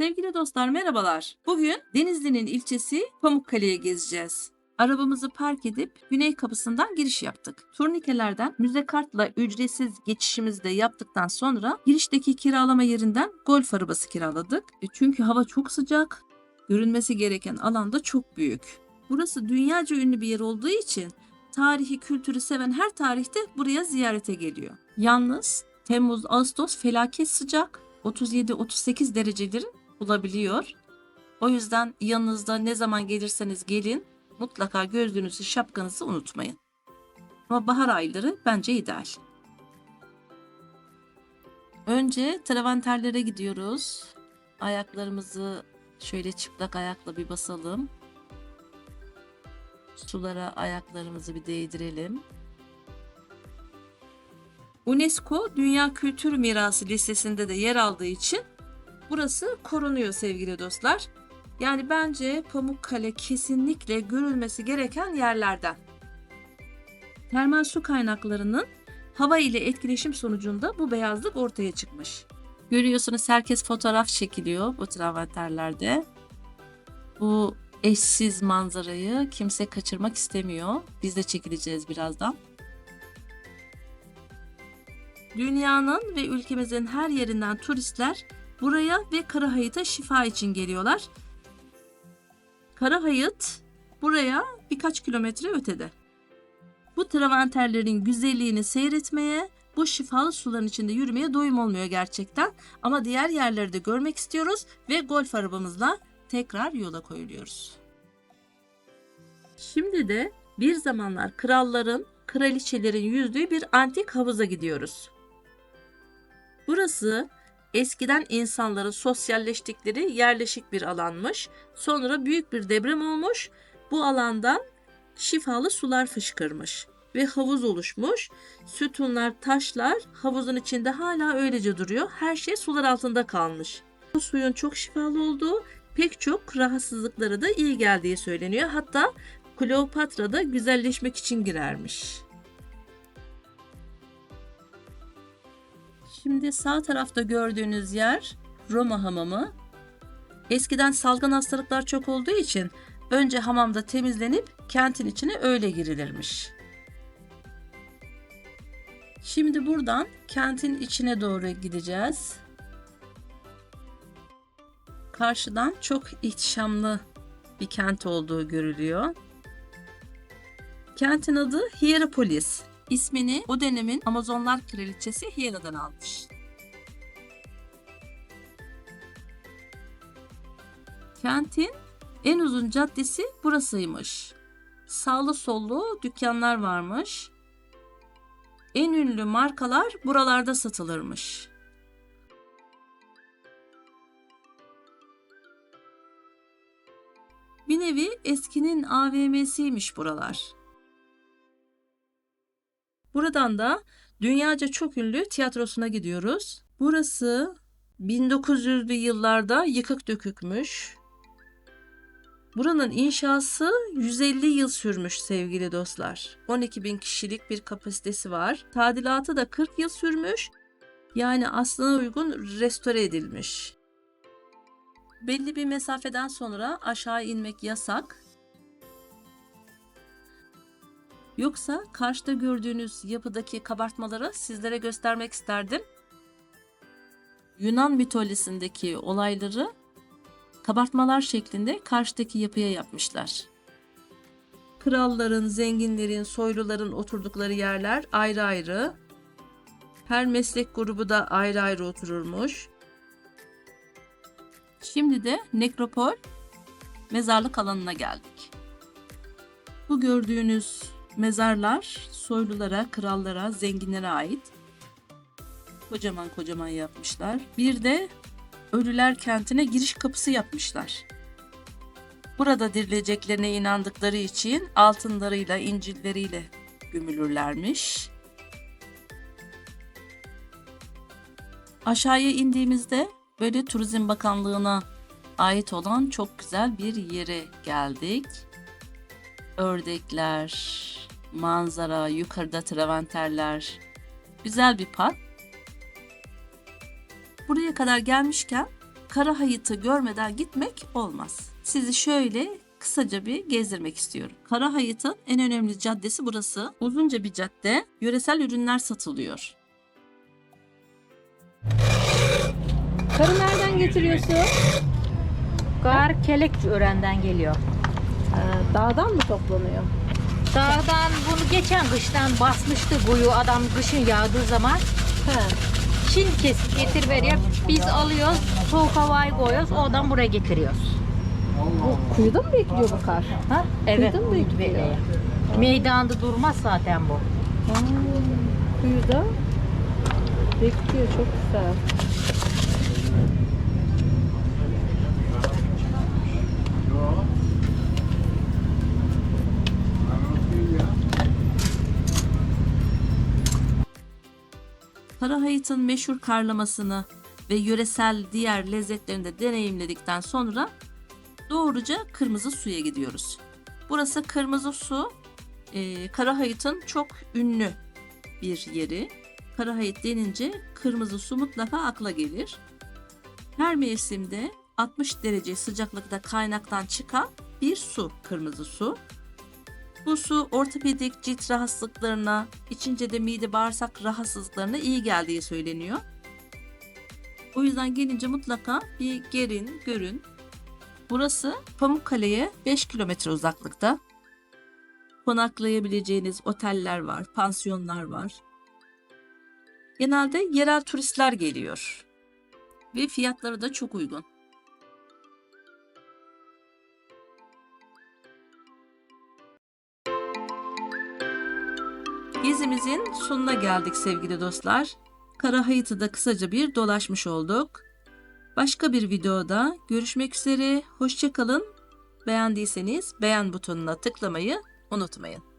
Sevgili dostlar merhabalar. Bugün Denizli'nin ilçesi Pamukkale'ye gezeceğiz. Arabamızı park edip güney kapısından giriş yaptık. Turnikelerden müze kartla ücretsiz geçişimizi de yaptıktan sonra girişteki kiralama yerinden golf arabası kiraladık. E çünkü hava çok sıcak, görünmesi gereken alan da çok büyük. Burası dünyaca ünlü bir yer olduğu için tarihi kültürü seven her tarihte buraya ziyarete geliyor. Yalnız Temmuz, Ağustos felaket sıcak. 37-38 dereceleri bulabiliyor. O yüzden yanınızda ne zaman gelirseniz gelin mutlaka gözlüğünüzü, şapkanızı unutmayın. Ama bahar ayları bence ideal. Önce travanterlere gidiyoruz. Ayaklarımızı şöyle çıplak ayakla bir basalım. Sulara ayaklarımızı bir değdirelim. UNESCO Dünya Kültür Mirası listesinde de yer aldığı için burası korunuyor sevgili dostlar. Yani bence Pamukkale kesinlikle görülmesi gereken yerlerden. Termal su kaynaklarının hava ile etkileşim sonucunda bu beyazlık ortaya çıkmış. Görüyorsunuz herkes fotoğraf çekiliyor bu travertenlerde. Bu eşsiz manzarayı kimse kaçırmak istemiyor. Biz de çekileceğiz birazdan. Dünyanın ve ülkemizin her yerinden turistler buraya ve Karahayıt'a şifa için geliyorlar. Karahayıt buraya birkaç kilometre ötede. Bu traventerlerin güzelliğini seyretmeye, bu şifalı suların içinde yürümeye doyum olmuyor gerçekten. Ama diğer yerleri de görmek istiyoruz ve golf arabamızla tekrar yola koyuluyoruz. Şimdi de bir zamanlar kralların, kraliçelerin yüzdüğü bir antik havuza gidiyoruz. Burası eskiden insanların sosyalleştikleri yerleşik bir alanmış. Sonra büyük bir deprem olmuş. Bu alandan şifalı sular fışkırmış ve havuz oluşmuş. Sütunlar, taşlar havuzun içinde hala öylece duruyor. Her şey sular altında kalmış. Bu suyun çok şifalı olduğu, pek çok rahatsızlıklara da iyi geldiği söyleniyor. Hatta Kleopatra da güzelleşmek için girermiş. Şimdi sağ tarafta gördüğünüz yer Roma hamamı. Eskiden salgın hastalıklar çok olduğu için önce hamamda temizlenip kentin içine öyle girilirmiş. Şimdi buradan kentin içine doğru gideceğiz. Karşıdan çok ihtişamlı bir kent olduğu görülüyor. Kentin adı Hierapolis. İsmini o dönemin Amazonlar kraliçesi Hiera'dan almış. Kentin en uzun caddesi burasıymış. Sağlı sollu dükkanlar varmış. En ünlü markalar buralarda satılırmış. Bir nevi eskinin AVM'siymiş buralar. Buradan da dünyaca çok ünlü tiyatrosuna gidiyoruz. Burası 1900'lü yıllarda yıkık dökükmüş. Buranın inşası 150 yıl sürmüş sevgili dostlar. 12 bin kişilik bir kapasitesi var. Tadilatı da 40 yıl sürmüş. Yani aslına uygun restore edilmiş. Belli bir mesafeden sonra aşağı inmek yasak. Yoksa karşıda gördüğünüz yapıdaki kabartmaları sizlere göstermek isterdim. Yunan mitolojisindeki olayları kabartmalar şeklinde karşıdaki yapıya yapmışlar. Kralların, zenginlerin, soyluların oturdukları yerler ayrı ayrı. Her meslek grubu da ayrı ayrı otururmuş. Şimdi de nekropol mezarlık alanına geldik. Bu gördüğünüz mezarlar soylulara, krallara, zenginlere ait. Kocaman kocaman yapmışlar. Bir de Ölüler kentine giriş kapısı yapmışlar. Burada dirileceklerine inandıkları için altınlarıyla, incilleriyle gömülürlermiş. Aşağıya indiğimizde böyle Turizm Bakanlığı'na ait olan çok güzel bir yere geldik. Ördekler, manzara, yukarıda traventerler. Güzel bir park. Buraya kadar gelmişken Karahayıt'ı görmeden gitmek olmaz. Sizi şöyle kısaca bir gezdirmek istiyorum. Karahayıt'ın en önemli caddesi burası. Uzunca bir cadde. Yöresel ürünler satılıyor. Karı nereden getiriyorsun? Gar kelek örenden geliyor. Ee, dağdan mı toplanıyor? Dağdan bunu geçen kıştan basmıştı buyu adam kışın yağdığı zaman. He. Şimdi kesip getir veriyor. Biz alıyoruz, soğuk havayı koyuyoruz, oradan buraya getiriyoruz. Bu kuyuda mı bekliyor bu kar? Ha? Evet. Kuyuda mı bekliyor? Meydanda durmaz zaten bu. Aa, kuyuda bekliyor çok güzel. Karahayıt'ın meşhur karlamasını ve yöresel diğer lezzetlerini de deneyimledikten sonra doğruca Kırmızı Su'ya gidiyoruz. Burası Kırmızı Su, e, Karahayıt'ın çok ünlü bir yeri. Karahayıt denince Kırmızı Su mutlaka akla gelir. Her mevsimde 60 derece sıcaklıkta kaynaktan çıkan bir su, kırmızı su. Bu su ortopedik cilt rahatsızlıklarına, içince de mide bağırsak rahatsızlıklarına iyi geldiği söyleniyor. O yüzden gelince mutlaka bir gelin, görün. Burası Pamukkale'ye 5 kilometre uzaklıkta. Konaklayabileceğiniz oteller var, pansiyonlar var. Genelde yerel turistler geliyor. Ve fiyatları da çok uygun. Gezimizin sonuna geldik sevgili dostlar. Karahayıt'ı da kısaca bir dolaşmış olduk. Başka bir videoda görüşmek üzere. Hoşçakalın. Beğendiyseniz beğen butonuna tıklamayı unutmayın.